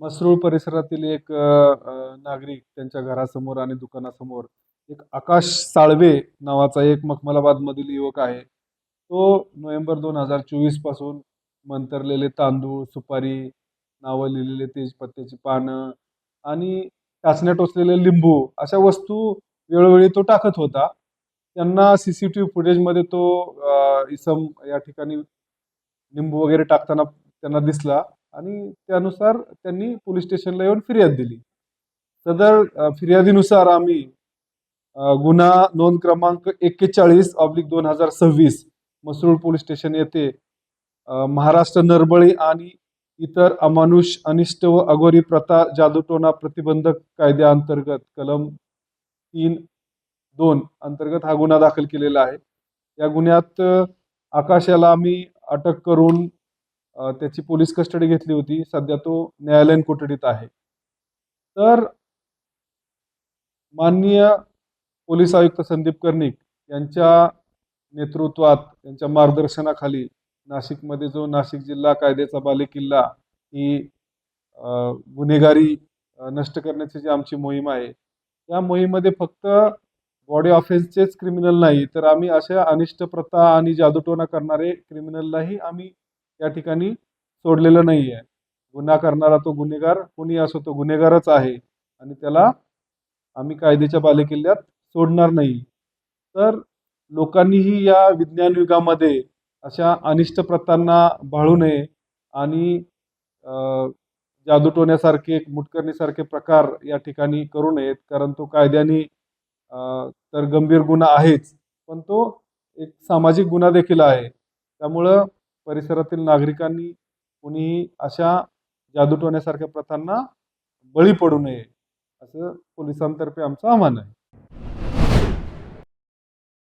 मसरूळ परिसरातील एक नागरिक त्यांच्या घरासमोर आणि दुकानासमोर एक आकाश साळवे नावाचा एक मखमलाबादमधील युवक आहे. तो नोव्हेंबर दोन हजार चोवीसपासून मंतरलेले तांदूळ सुपारी नावं लिहिलेले तेजपत्त्याची पानं आणि टाचण्या टोचलेले लिंबू अशा वस्तू वेळोवेळी तो टाकत होता. त्यांना सी सी टी व्ही फुटेजमध्ये तो इसम या ठिकाणी लिंबू वगैरे टाकताना त्यांना दिसला. आणि त्यानुसार त्यांनी पोलीस स्टेशनला येऊन फिर्याद दिली. सदर फिर्यादीनुसार आम्ही गुन्हा नोंद क्रमांक एक्केचाळीस ऑब्लिक दोन हजार सव्वीस मसरूळ पोलीस स्टेशन येथे महाराष्ट्र नरबळी आणि इतर अमानुष अनिष्ट व अघोरी प्रथा जादूटोना प्रतिबंधक कायद्याअंतर्गत कलम तीन दोन अंतर्गत हा गुन्हा दाखल केलेला आहे. या गुन्ह्यात आकाशाला आम्ही अटक करून त्याची पोलीस कस्टडी घेतली होती. सध्या तो न्यायालयीन कोठडीत आहे. तर माननीय पोलीस आयुक्त संदीप कर्णिक यांच्या नेतृत्वात यांच्या मार्गदर्शनाखाली नाशिकमध्ये जो नाशिक जिल्हा कायद्याचा बालेकिल्ला ही गुन्हेगारी नष्ट करण्याची जी आमची मोहीम आहे या मोहीममध्ये फक्त बॉडी ऑफेन्सचेच क्रिमिनल नाही तर आम्ही अशा अनिष्ट प्रथा आणि जादूटोना करणारे क्रिमिनललाही आम्ही या ठिकाणी सोडलेलं नाही आहे गुन्हा करणारा तो गुन्हेगार कोणी असो तो गुन्हेगारच आहे. आणि त्याला आम्ही कायद्याच्या बालेकिल्ल्यात सोडणार नाही. तर लोकांनीही या विज्ञान युगामध्ये अशा अनिष्ट प्रथांना भाळू नये आणि अ, जादूटोण्यासारखे मुटकरणीसारखे प्रकार या ठिकाणी करू नयेत. कारण तो कायद्याने तर गंभीर गुन्हा आहेच. पण तो एक सामाजिक गुन्हा देखील आहे. त्यामुळं परिसरातील नागरिकांनी कुणीही अशा जादूटोण्यासारख्या प्रथांना बळी पडू नये असं पोलिसांतर्फे आमचं आव्हान आहे.